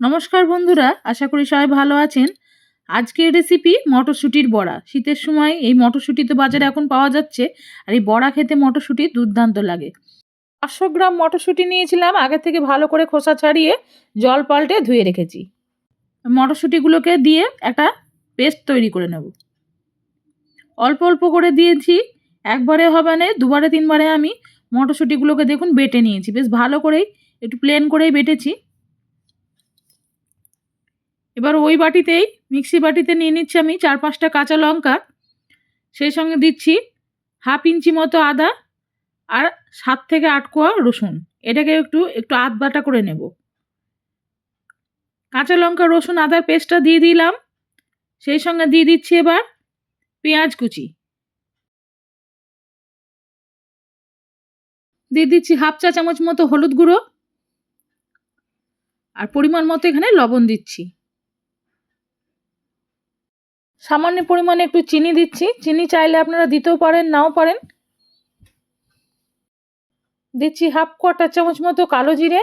নমস্কার বন্ধুরা, আশা করি সবাই ভালো আছেন। আজকের রেসিপি মটরশুঁটির বড়া। শীতের সময় এই মটরশুঁটি তো বাজারে এখন পাওয়া যাচ্ছে, আর এই বড়া খেতে মটরশুঁটি দুর্দান্ত লাগে। পাঁচশো গ্রাম মটরশুঁটি নিয়েছিলাম, আগে থেকে ভালো করে খোসা ছাড়িয়ে জল পাল্টে ধুয়ে রেখেছি। মটরশুঁটিগুলোকে দিয়ে একটা পেস্ট তৈরি করে নেব। অল্প অল্প করে দিয়েছি, একবারে হবে না, দুবারে তিনবারে আমি মটরশুঁটিগুলোকে দেখুন বেটে নিয়েছি। বেশ ভালো করেই, একটু প্লেন করেই বেটেছি। এবার ওই বাটিতেই, মিক্সি বাটিতে নিয়ে নিচ্ছি আমি চার পাঁচটা কাঁচা লঙ্কা, সেই সঙ্গে দিচ্ছি হাফ ইঞ্চি মতো আদা আর সাত থেকে আট কোয়া রসুন। এটাকে একটু একটু আধ বাটা করে নেব। কাঁচা লঙ্কা, রসুন, আদার পেস্টটা দিয়ে দিলাম। সেই সঙ্গে দিয়ে দিচ্ছি এবার পেঁয়াজ কুচি। দিয়ে দিচ্ছি হাফ চা চামচ মতো হলুদ গুঁড়ো। আর পরিমাণ মতো এখানে লবণ দিচ্ছি। সামান্য পরিমাণে একটু চিনি দিচ্ছি। চিনি চাইলে আপনারা দিতেও পারেন, নাও পারেন। দিচ্ছি হাফ কোয়াটার চামচ মতো কালো জিরে।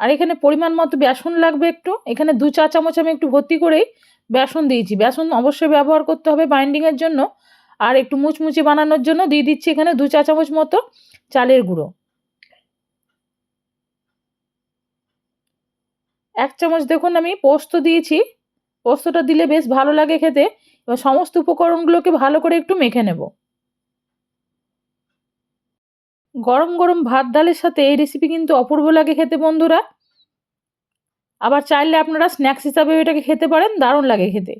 আর এখানে পরিমাণ মতো বেসন লাগবে একটু। এখানে দু চা চামচ আমি একটু ভর্তি করেই বেসন দিয়েছি। বেসন অবশ্যই ব্যবহার করতে হবে বাইন্ডিংয়ের জন্য। আর একটু মুচমুচে বানানোর জন্য দিয়ে দিচ্ছি এখানে দু চা চামচ মতো চালের গুঁড়ো। এক চামচ দেখুন, আমি পোস্ত দিয়েছি। পোস্তটা দিলে বেশ ভালো লাগে খেতে। এবার সমস্ত উপকরণগুলোকে ভালো করে একটু মেখে নেব। গরম গরম ভাত ডালের সাথে এই রেসিপি কিন্তু অপূর্ব লাগে খেতে বন্ধুরা। আবার চাইলে আপনারা স্ন্যাক্স হিসাবে এটাকে খেতে পারেন, দারুণ লাগে খেতে।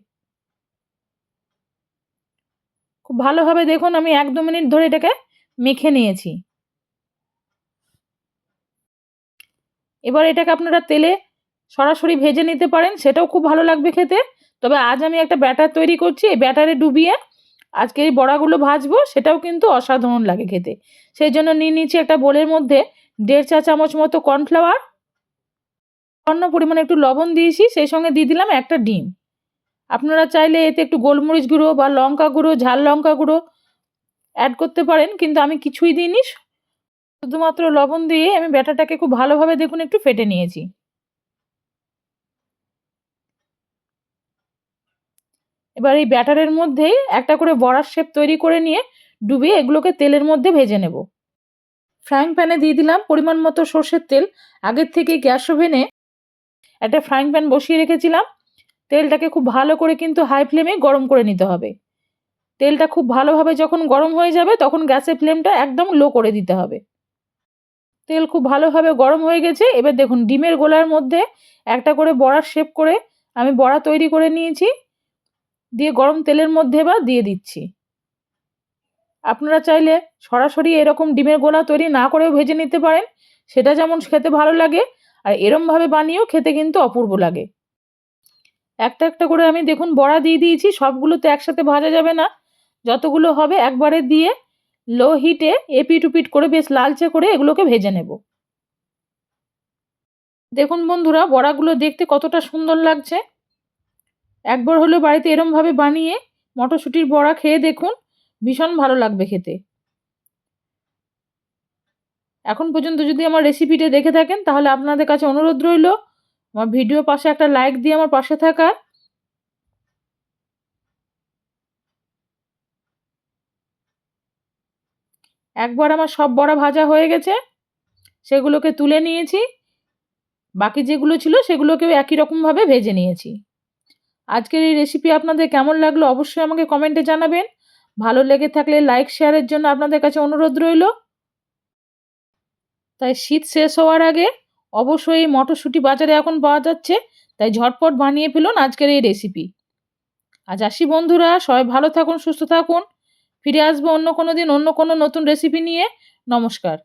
খুব ভালোভাবে দেখুন, আমি এক দু মিনিট ধরে এটাকে মেখে নিয়েছি। এবার এটাকে আপনারা তেলে সরাসরি ভেজে নিতে পারেন, সেটাও খুব ভালো লাগবে খেতে। তবে আজ আমি একটা ব্যাটার তৈরি করছি, এই ব্যাটারে ডুবিয়ে আজকে এই বড়াগুলো ভাজবো, সেটাও কিন্তু অসাধারণ লাগে খেতে। সেই জন্য নিয়ে নিচ্ছি একটা বোলের মধ্যে দেড় চা চামচ মতো কর্নফ্লাওয়ার। অন্য পরিমাণে একটু লবণ দিয়েছি, সেই সঙ্গে দিয়ে দিলাম একটা ডিম। আপনারা চাইলে এতে একটু গোলমরিচ গুঁড়ো বা লঙ্কা গুঁড়ো, ঝাল লঙ্কা গুঁড়ো অ্যাড করতে পারেন, কিন্তু আমি কিছুই দিইনি, শুধুমাত্র লবণ দিয়ে আমি ব্যাটারটাকে খুব ভালোভাবে দেখুন একটু ফেটে নিয়েছি। এবার এই ব্যাটারের মধ্যেই একটা করে বড়ার শেপ তৈরি করে নিয়ে ডুবিয়ে এগুলোকে তেলের মধ্যে ভেজে নেব। ফ্রাইং প্যানে দিয়ে দিলাম পরিমাণ মতো সর্ষের তেল। আগের থেকে গ্যাস ওভেনে একটা ফ্রাইং প্যান বসিয়ে রেখেছিলাম। তেলটাকে খুব ভালো করে কিন্তু হাই ফ্লেমে গরম করে নিতে হবে। তেলটা খুব ভালোভাবে যখন গরম হয়ে যাবে তখন গ্যাসের ফ্লেমটা একদম লো করে দিতে হবে। তেল খুব ভালোভাবে গরম হয়ে গেছে। এবার দেখুন, ডিমের গোলার মধ্যে একটা করে বড়ার শেপ করে আমি বড়া তৈরি করে নিয়েছি। দিয়ে গরম তেলের মধ্যে এবার দিয়ে দিচ্ছি। আপনারা চাইলে সরাসরি এরকম ডিমের গোলা তৈরি না করেও ভেজে নিতে পারেন, সেটা যেমন খেতে ভালো লাগে আর এরমভাবে বানিয়েও খেতে কিন্তু অপূর্ব লাগে। একটা একটা করে আমি দেখুন বড়া দিয়ে দিয়েছি সবগুলো তো একসাথে ভাজা যাবে না। যতগুলো হবে একবারে দিয়ে লো হিটে এপিট উপিট করে বেশ লালচে করে এগুলোকে ভেজে নেব। দেখুন বন্ধুরা, বড়াগুলো দেখতে কতটা সুন্দর লাগছে। একবার হলেও বাড়িতে এরমভাবে বানিয়ে মটরশুঁটির বড়া খেয়ে দেখুন, ভীষণ ভালো লাগবে খেতে। এখন পর্যন্ত যদি আমার রেসিপিটা দেখে থাকেন, তাহলে আপনাদের কাছে অনুরোধ রইল, আমার ভিডিও পাশে একটা লাইক দিয়ে আমার পাশে থাকার। একবার আমার সব বড়া ভাজা হয়ে গেছে, সেগুলোকে তুলে নিয়েছি, বাকি যেগুলো ছিল সেগুলোকেও একই রকমভাবে ভেজে নিয়েছি। আজকের এই রেসিপি আপনাদের কেমন লাগল অবশ্যই আমাকে কমেন্টে জানাবেন। ভালো লেগে থাকলে লাইক শেয়ারের জন্য আপনাদের কাছে অনুরোধ রইল। তাই শীত শেষ হওয়ার আগে অবশ্যই এই মটরশুঁটি বাজারে এখন পাওয়া যাচ্ছে, তাই ঝটপট বানিয়ে ফেলুন আজকের এই রেসিপি আজ আসি বন্ধুরা, সবাই ভালো থাকুন, সুস্থ থাকুন। ফিরে আসব অন্য কোনো দিন, অন্য কোনো নতুন রেসিপি নিয়ে। নমস্কার।